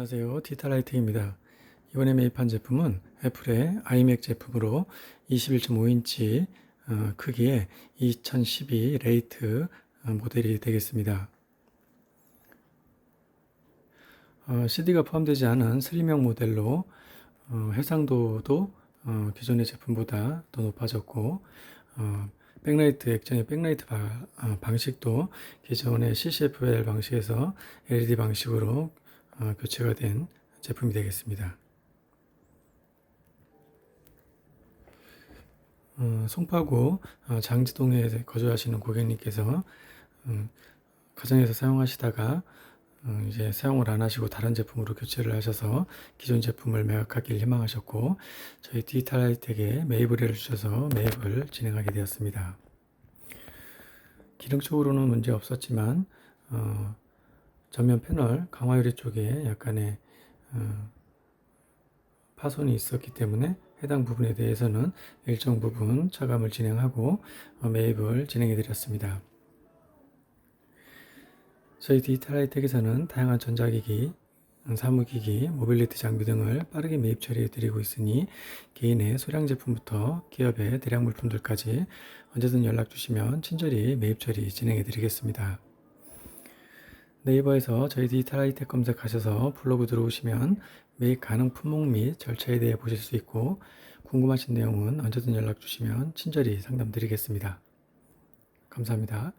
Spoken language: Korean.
안녕하세요. 디지털라이트입니다. 이번에 매입한 제품은 애플의 iMac 제품으로 21.5인치 어, 크기의 2012 레이트 어, 모델이 되겠습니다. 어, CD가 포함되지 않은 슬림형 모델로 어, 해상도도 어, 기존의 제품보다 더 높아졌고 어, 백라이트 액정의 백라이트 바- 어, 방식도 기존의 CCFL 방식에서 LED 방식으로 어, 교체가 된 제품이 되겠습니다. 어, 송파구 어, 장지동에 거주하시는 고객님께서 음, 가정에서 사용하시다가 어, 이제 사용을 안 하시고 다른 제품으로 교체를 하셔서 기존 제품을 매각하길 희망하셨고 저희 디지털 하이텍에 매입을 해주셔서 매입을 진행하게 되었습니다. 기능적으로는 문제 없었지만 어, 전면 패널 강화 유리 쪽에 약간의 어, 파손이 있었기 때문에 해당 부분에 대해서는 일정 부분 차감을 진행하고 어, 매입을 진행해 드렸습니다. 저희 디지털 하이텍에서는 다양한 전자기기, 음, 사무기기, 모빌리티 장비 등을 빠르게 매입 처리해 드리고 있으니 개인의 소량 제품부터 기업의 대량 물품들까지 언제든 연락 주시면 친절히 매입 처리 진행해 드리겠습니다. 네이버에서 저희 디지털 하이텍 검색하셔서 블로그 들어오시면 매입 가능 품목 및 절차에 대해 보실 수 있고 궁금하신 내용은 언제든 연락 주시면 친절히 상담 드리겠습니다. 감사합니다.